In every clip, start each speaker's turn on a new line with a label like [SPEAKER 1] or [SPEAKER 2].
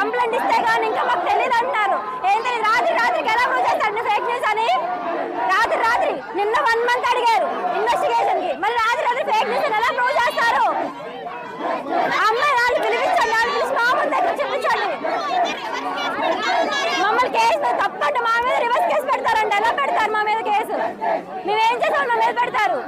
[SPEAKER 1] Complaint ఇస్తే కానీ ఇంకా మాకు తెలియదు అంటున్నారు. ఏంటి రాత్రి రాత్రికి ఎలా ప్రూవ్ చేస్తారు? ఫేక్ న్యూస్ అని? రాత్రి రాత్రి నిన్న వన్ మంత్ అడిగారు ఇన్వెస్టిగేషన్కి. మళ్ళీ రాత్రి రాత్రి ఫేక్ న్యూస్ అని ఎలా ప్రూవ్ చేస్తారు? అమ్మాయి వాళ్ళు పిలిపించండి వాళ్ళు పిలిచి దగ్గర చూపించండి. మమ్మల్ని కేసు తప్పంటే మా మీద రివర్స్ కేసు పెడతారండి ఎలా పెడతారు మా మీద కేసు మేమేం చేసాం మా మీద పెడతారు.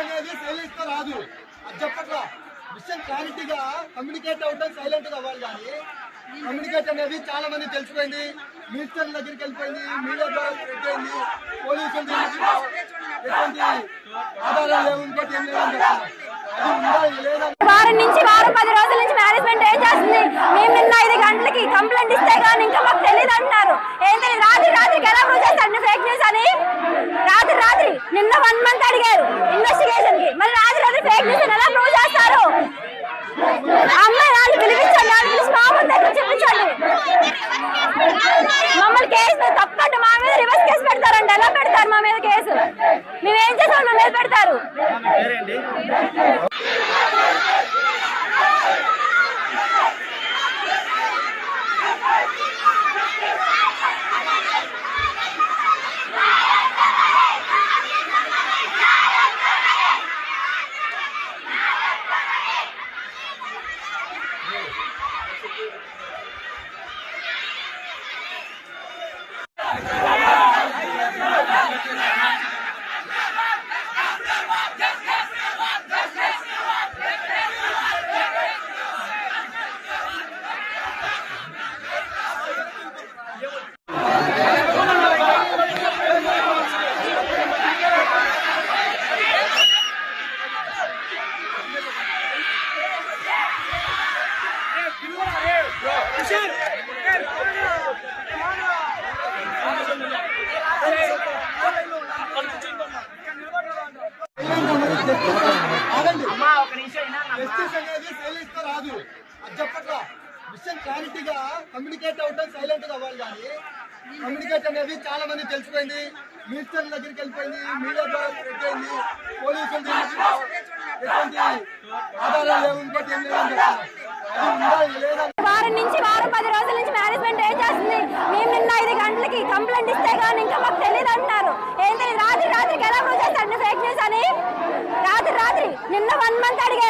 [SPEAKER 2] అనేది సైలెంట్గా రాదు. అది చెప్పట్లా. విషయం క్లారిటీగా కమ్యూనికేట్ అవటం సైలెంట్గా అవ్వాలి కానీ కమ్యూనికేట్ అనేది చాలా మంది తెలిసిపోయింది. మినిస్టర్ దగ్గరికి వెళ్ళిపోయింది మీడియా ద్వారా పెట్టింది పోలీసులు దీనికి ఎటువంటి ఆధారాలు లేవు ఇంకోటి ఏం లేదని చెప్తున్నారు. అది ఉందా లేదా
[SPEAKER 1] వారం నుంచి వారం పది రోజుల నుంచి మేనేజ్మెంట్ ఏం చేస్తుంది? మేము నిన్న ఐదు గంటలకి కంప్లైంట్ ఇస్తే కానీ ఇంకా మాకు తెలియదు అంటున్నారు ఏంటి రాత్రి రాత్రికి ఎలా ప్రూవ్ చేస్తారు ఫేక్ న్యూస్ అని రాత్రి రాత్రి నిన్న అడిగారు? ఇన్వెస్టిగేషన్కి. మరి రాత్రి రాత్రి ఫేక్ న్యూస్ ఎలా ప్రూవ్ చేస్తారు? అమ్మాయి వాళ్ళు పిలిపించండి వాళ్ళు పిలిచి మా ముందు దగ్గర చూపించండి. మమ్మల్ని కేసు తప్పంటే మా మీద రివర్స్ కేసు పెడతారండి ఎలా పెడతారు మా మీద కేసు మేమేం చేసాం మా మీద పెడతారు.
[SPEAKER 2] Right. సైలెన్స్తో రాదు. అది చెప్పట్లా. విషయం క్లారిటీగా కమ్యూనికేట్ అవటం సైలెంట్గా అవ్వాలి కానీ కమ్యూనికేట్ అనేది చాలా మంది తెలిసిపోయింది. మినిస్టర్ దగ్గరికి వెళ్ళిపోయింది మీడియా ద్వారా పెట్టింది పోలీసులు దీనికి ఎటువంటి ఆధారాలు లేవు ఇంకోటి ఏం లేదని చెప్తున్నారు
[SPEAKER 1] వారం నుంచి వారం పది రోజుల నుంచి మేనేజ్మెంట్ ఏం చేస్తుంది. మేము నిన్న ఐదు గంటలకి కంప్లైంట్ ఇస్తే కానీ ఇంకా మాకు తెలియదు అంటున్నారు. ఏంటి రాత్రి రాత్రికి ఎలా ప్రూవ్ చేస్తారు ఫేక్ న్యూస్ అని? రాత్రి రాత్రి. నిన్న వన్ మంత్ అడిగారు.